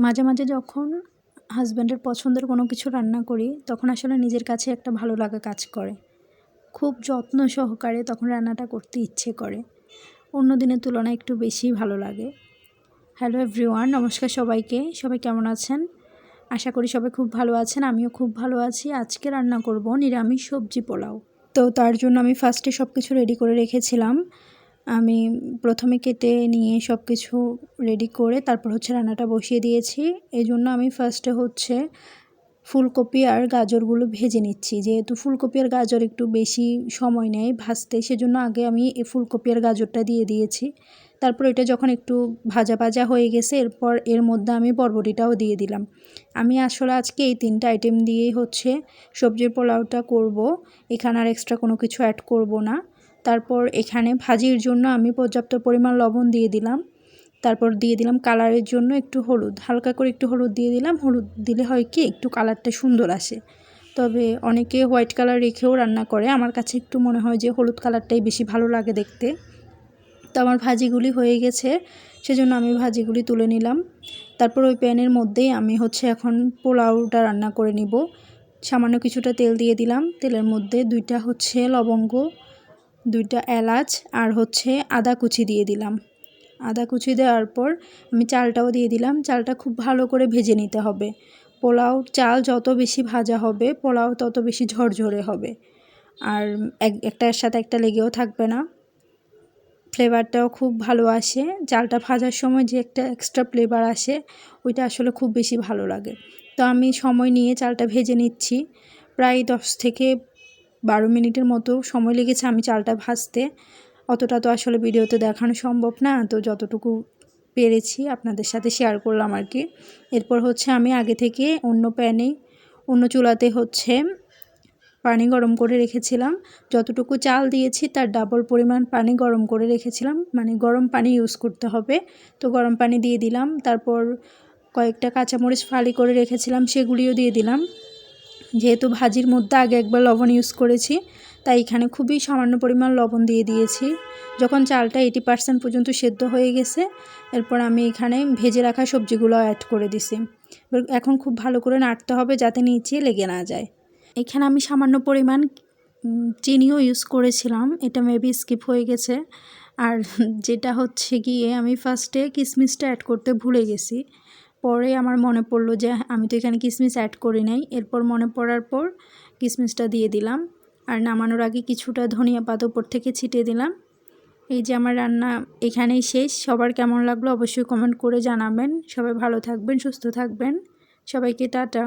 মাঝে মাঝে যখন হাজব্যান্ডের পছন্দের কোনো কিছু রান্না করি, তখন আসলে নিজের কাছে একটা ভালো লাগা কাজ করে। খুব যত্ন সহকারে তখন রান্নাটা করতে ইচ্ছে করে। অন্য দিনের তুলনায় একটু বেশি ভালো লাগে। হ্যালো এভরিওয়ান নমস্কার সবাইকে। সবাই কেমন আছেন? আশা করি সবাই খুব ভালো আছেন, আমিও খুব ভালো আছি। আজকে রান্না করব নিরামিষ সবজি পোলাও। তো তার জন্য আমি ফার্স্টে সব কিছু রেডি করে রেখেছিলাম। আমি প্রথমে কেটে নিয়ে সব কিছু রেডি করে তারপর হচ্ছে রান্নাটা বসিয়ে দিয়েছি। এই জন্য আমি ফার্স্টে হচ্ছে ফুলকপি আর গাজরগুলো ভেজে নিচ্ছি। যেহেতু ফুলকপি আর গাজর একটু বেশি সময় নেয় ভাজতে, সেজন্য আগে আমি এই ফুলকপি আর গাজরটা দিয়ে দিয়েছি। তারপর এটা যখন একটু ভাজা ভাজা হয়ে গেছে, এরপর এর মধ্যে আমি বরবটিটাও দিয়ে দিলাম। আমি আসলে আজকে এই তিনটা আইটেম দিয়েই হচ্ছে সবজির পোলাওটা করব। এখানে আর এক্সট্রা কোনো কিছু অ্যাড করব না। তারপর এখানে ভাজির জন্য আমি পর্যাপ্ত পরিমাণ লবণ দিয়ে দিলাম। তারপর দিয়ে দিলাম কালারের জন্য একটু হলুদ। হালকা করে একটু হলুদ দিয়ে দিলাম। হলুদ দিলে হয় কি, একটু কালারটা সুন্দর আসে। তবে অনেকে হোয়াইট কালার রেখেও রান্না করে। আমার কাছে একটু মনে হয় যে হলুদ কালারটাই বেশি ভালো লাগে দেখতে। তো আমার ভাজিগুলি হয়ে গেছে। সেজন্য আমি ভাজিগুলি তুলে নিলাম। তারপর ওই প্যানের মধ্যেই আমি হচ্ছে এখন পোলাওটা রান্না করে নিব। সামান্য কিছুটা তেল দিয়ে দিলাম। তেলের মধ্যে দুইটা হচ্ছে লবঙ্গ। দুইটা এলাচ আর হচ্ছে আদা কুচি দিয়ে দিলাম। আদা কুচি দেওয়ার পর আমি চালটাও দিয়ে দিলাম। চালটা খুব ভালো করে ভেজে নিতে হবে। পোলাও চাল যত বেশি ভাজা হবে, পোলাও তত বেশি ঝরঝরে হবে। আর এক, একটার সাথে একটা লেগেও থাকবে না। ফ্লেভারটাও খুব ভালো আসে। চালটা ভাজার সময় যে একটা এক্সট্রা ফ্লেভার আসে, ওইটা আসলে খুব বেশি ভালো লাগে। তো আমি সময় নিয়ে চালটা ভেজে নিচ্ছি। প্রায় দশ থেকে বারো মিনিটের মতো সময় লেগেছে আমি চালটা ভাজতে। অতটা তো আসলে ভিডিওতে দেখানো সম্ভব না, তো যতটুকু পেরেছি আপনাদের সাথে শেয়ার করলাম আর কি। এরপর হচ্ছে আমি আগে থেকে অন্য প্যানে, অন্য চুলাতে হচ্ছে পানি গরম করে রেখেছিলাম। যতটুকু চাল দিয়েছি তার ডাবল পরিমাণ পানি গরম করে রেখেছিলাম। মানে গরম পানি ইউজ করতে হবে। তো গরম পানি দিয়ে দিলাম। তারপর কয়েকটা কাঁচামরিচ ফালি করে রেখেছিলাম, সেগুলিও দিয়ে দিলাম। যেহেতু ভাজির মধ্যে আগে একবার লবণ ইউজ করেছি, তাই এখানে খুবই সামান্য পরিমাণ লবণ দিয়ে দিয়েছি। যখন চালটা এইটি পার্সেন্ট পর্যন্ত সেদ্ধ হয়ে গেছে, এরপর আমি এখানে ভেজে রাখা সবজিগুলো অ্যাড করে দিছি। এখন খুব ভালো করে নাড়তে হবে যাতে নিচে লেগে না যায়। এখানে আমি সামান্য পরিমাণ চিনিও ইউজ করেছিলাম, এটা মেবি স্কিপ হয়ে গেছে। আর যেটা হচ্ছে গিয়ে আমি ফার্স্টে কিশমিশটা অ্যাড করতে ভুলে গেছি। পরে আমার মনে পড়ল যে আমি তো এখানে কিশমিশ অ্যাড করি নাই। এরপর মনে পড়ার পর কিশমিশটা দিয়ে দিলাম। আর নামানোর আগে কিছুটা ধনিয়া পাতা উপর থেকে ছিটিয়ে দিলাম। এই যে আমার রান্না এখানেই শেষ। সবার কেমন লাগল অবশ্যই কমেন্ট করে জানাবেন। সবাই ভালো থাকবেন, সুস্থ থাকবেন। সবাইকে টাটা।